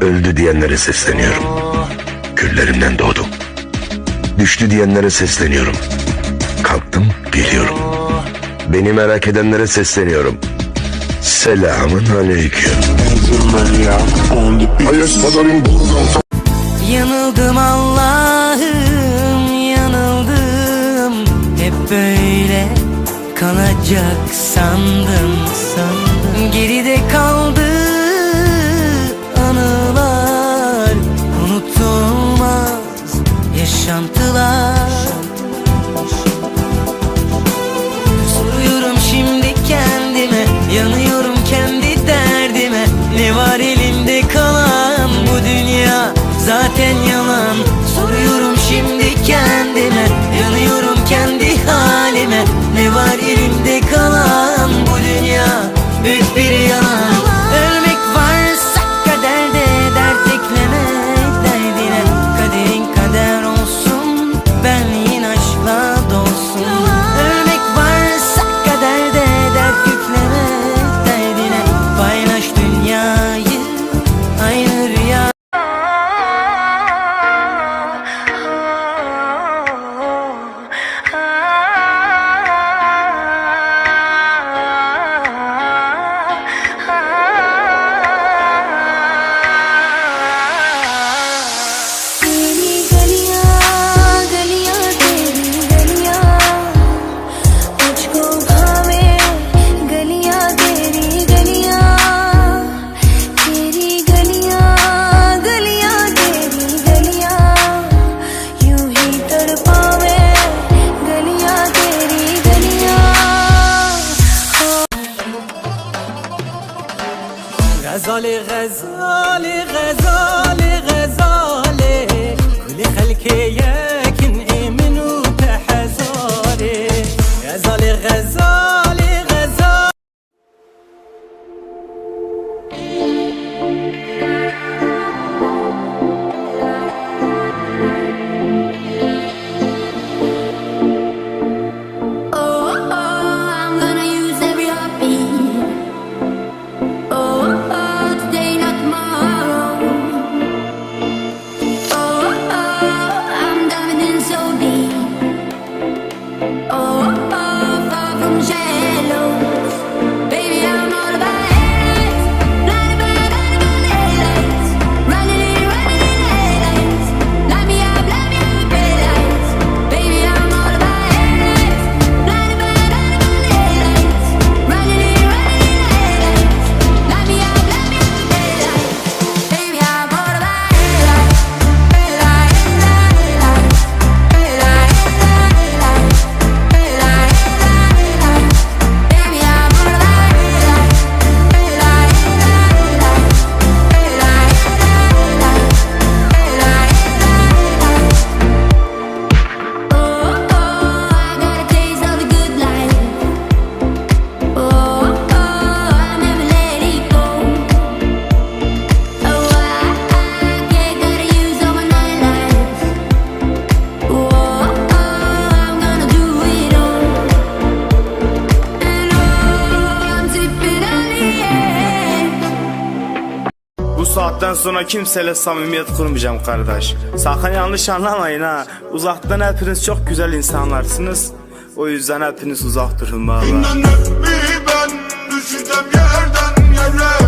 Öldü diyenlere sesleniyorum. Küllerimden doğdum. Düştü diyenlere sesleniyorum. Kalktım geliyorum. Beni merak edenlere sesleniyorum. Selamın aleyküm. Yanıldım Allah'ım yanıldım Hep böyle kalacak sandım sandım Geride kaldı anılar. Unutulmaz yaşantılar. Soruyorum şimdi kendime Yanıyorum kendi derdime. Ne var elimde kalan bu dünya? Zaten yalan. Soruyorum şimdi kendime Yanıyorum kendi halime. Ne var elimde kalan غزالي غزالي غزالي saatten sonra kimseyle samimiyet kurmayacağım kardeş. Sakın yanlış anlamayın ha. Uzaktan hepiniz çok güzel insanlarsınız. O yüzden hepiniz uzak durun valla. İnan ben düşeceğim yerden yere.